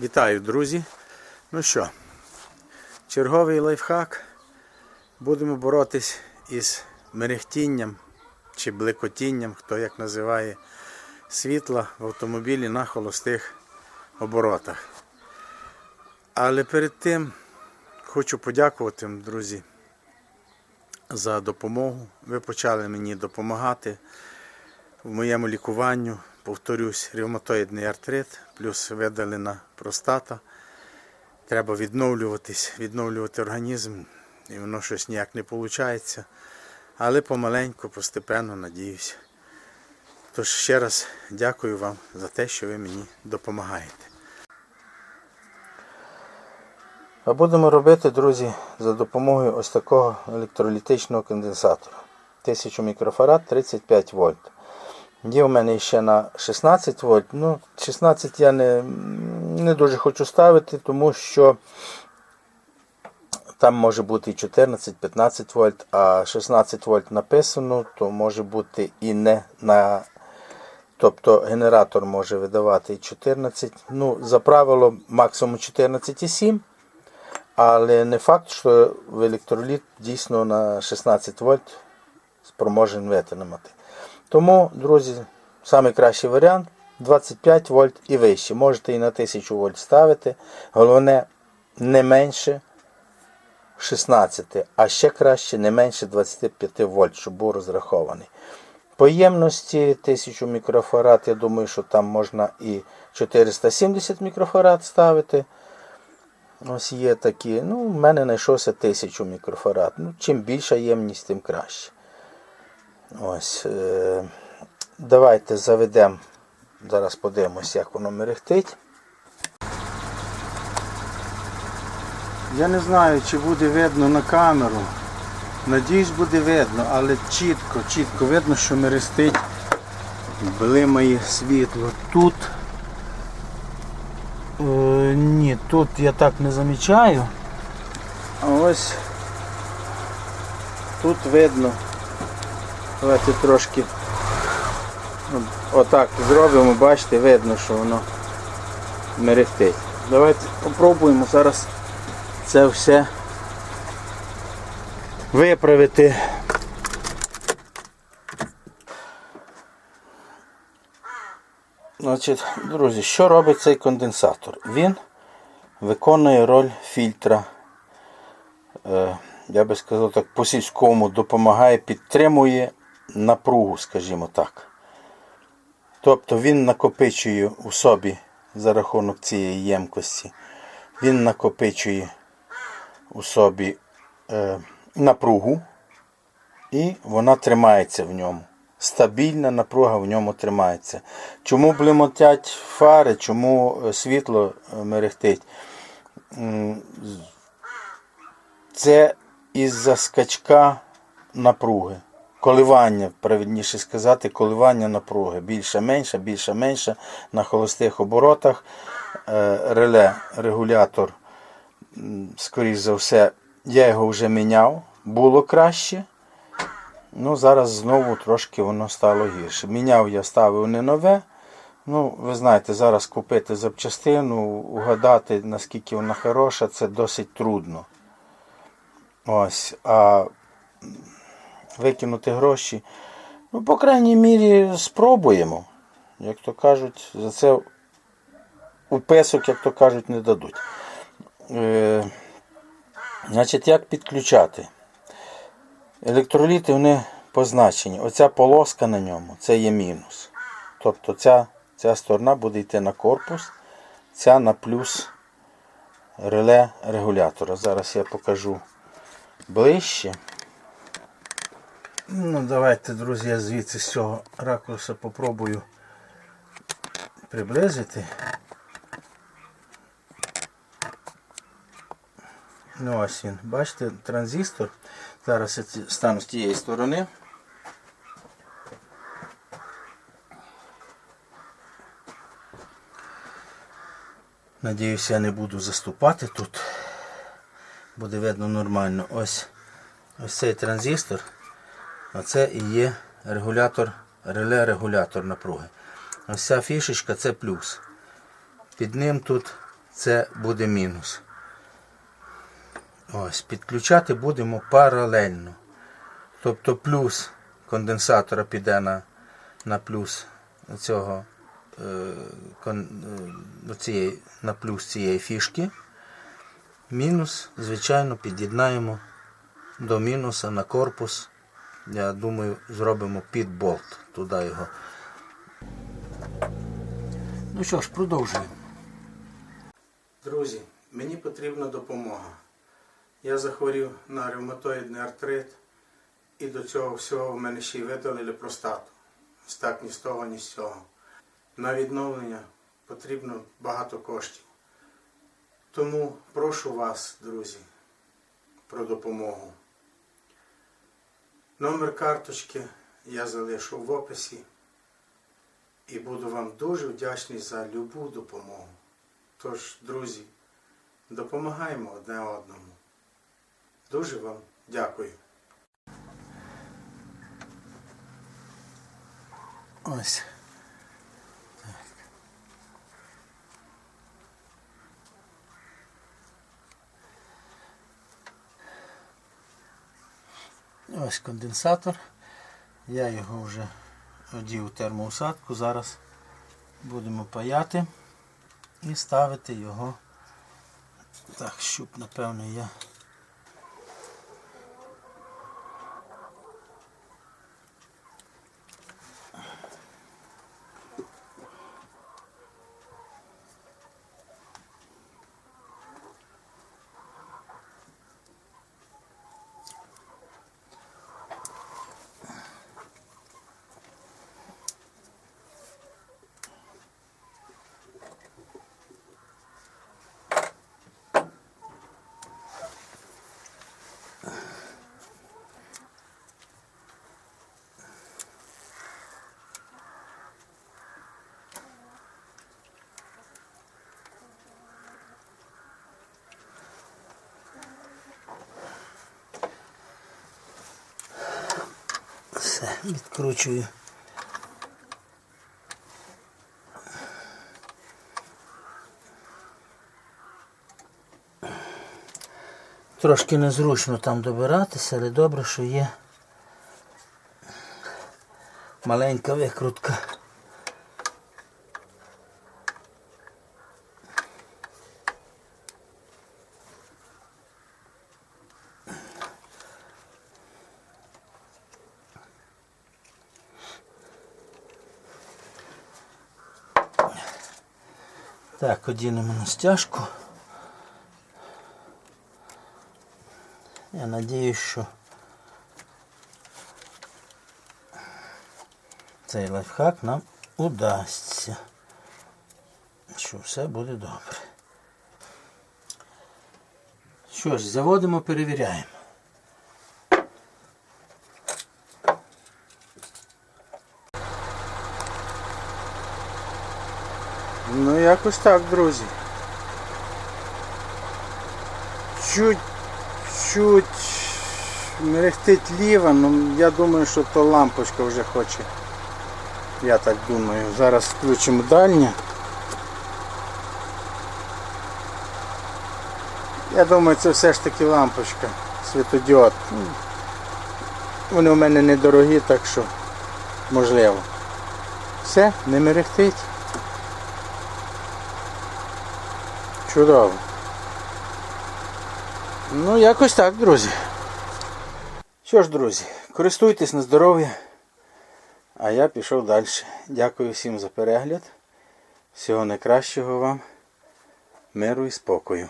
Вітаю, друзі. Ну що, черговий лайфхак. Будемо боротись із мерехтінням чи блекотінням, хто як називає, світла в автомобілі на холостих оборотах. Але перед тим хочу подякувати, друзі, за допомогу. Ви почали мені допомагати в моєму лікуванню, повторюсь, ревматоїдний артрит, плюс видалена простата. Треба відновлюватись, відновлювати організм, і воно щось ніяк не виходить. Але помаленьку, постепенно, надіюсь. Тож ще раз дякую вам за те, що ви мені допомагаєте. А будемо робити, друзі, за допомогою ось такого електролітичного конденсатора. 1000 мікрофарад 35 вольт. Є у мене ще на 16 вольт. Ну, 16 я не, не дуже хочу ставити, тому що там може бути і 14-15 вольт, а 16 вольт написано, то може бути і не на. Тобто генератор може видавати і 14. Ну, за правило максимум 14,7. Але не факт, що в електроліт дійсно на 16 вольт спроможен витримати. Тому, друзі, найкращий варіант 25 вольт і вище. Можете і на 1000 вольт ставити. Головне, не менше 16, а ще краще не менше 25 вольт, щоб був розрахований. По ємності 1000 мікрофарад, я думаю, що там можна і 470 мікрофарад ставити. Ось є такі. Ну, в мене знайшовся 1000 мікрофарад. Ну, чим більша ємність, тим краще. Ось. Е- давайте заведемо. Зараз подивимось, як воно мерехтить. Я не знаю, чи буде видно на камеру. Надіюсь, буде видно, але чітко, чітко видно, що мерехтить блимає світло. Тут Е, ні, тут я так не замічаю. А ось тут видно. Давайте трошки отак зробимо, бачите, видно, що воно мерехтить. Давайте спробуємо зараз це все виправити. Значить, друзі, що робить цей конденсатор? Він виконує роль фільтра. Е, я би сказав так, по сільському допомагає, підтримує напругу, скажімо так. Тобто він накопичує у собі за рахунок цієї ємкості, він накопичує у собі е, напругу і вона тримається в ньому. Стабільна напруга в ньому тримається. Чому блимотять фари, чому е, світло е, мерехтить? Це із-за скачка напруги. Коливання, правильніше сказати, коливання напруги. Більше менше, більше менше на холостих оборотах. Е, Реле, регулятор, скоріш за все, я його вже міняв, було краще. Ну, зараз знову трошки воно стало гірше. Міняв я ставив не нове. Ну, ви знаєте, зараз купити запчастину, угадати, наскільки вона хороша, це досить трудно. Ось. А викинути гроші. Ну, по крайній мірі, спробуємо. Як то кажуть, за це у песок, як то кажуть, не дадуть. Е, значить, як підключати? Електроліти вони позначені. Оця полоска на ньому це є мінус. Тобто ця, ця сторона буде йти на корпус, ця на плюс реле регулятора. Зараз я покажу ближче. Ну, давайте, друзі, я звідси з цього ракурсу попробую приблизити. Ну ось він. Бачите, транзистор. Зараз я стану з тієї сторони. Надіюсь, я не буду заступати тут. Буде видно нормально. Ось ось цей транзистор. А це і є регулятор, реле-регулятор напруги. Ось ця фішечка це плюс. Під ним тут це буде мінус. Ось, підключати будемо паралельно. Тобто плюс конденсатора піде на, на плюс цього е, е, цієї, на плюс цієї фішки. Мінус, звичайно, під'єднаємо до мінуса на корпус. Я думаю, зробимо під болт туди його. Ну що ж, продовжуємо. Друзі, мені потрібна допомога. Я захворів на ревматоїдний артрит, і до цього всього в мене ще й видалили простату. Ось так ні з того, ні з цього. На відновлення потрібно багато коштів. Тому прошу вас, друзі, про допомогу. Номер карточки я залишу в описі і буду вам дуже вдячний за любу допомогу. Тож, друзі, допомагаємо одне одному. Дуже вам дякую. Ось. Ось конденсатор. Я його вже одів у термоусадку. Зараз будемо паяти і ставити його. Так, щуп, напевно, я. Все, відкручую. Трошки незручно там добиратися, але добре, що є маленька викрутка. Так, одінемо на стяжку. Я надіюсь, що цей лайфхак нам удасться. Що все буде добре. Що ж, заводимо, перевіряємо. Ну, якось так, друзі. Чуть, чуть мерехтить ліва, ну я думаю, що то лампочка вже хоче. Я так думаю. Зараз включимо дальнє. Я думаю, це все ж таки лампочка, світодіод. Ну, Вони у мене недорогі, так що можливо. Все, не мерехтить. Чудово. Ну, якось так, друзі. Що ж, друзі, користуйтесь на здоров'я, а я пішов далі. Дякую всім за перегляд. Всього найкращого вам, миру і спокою.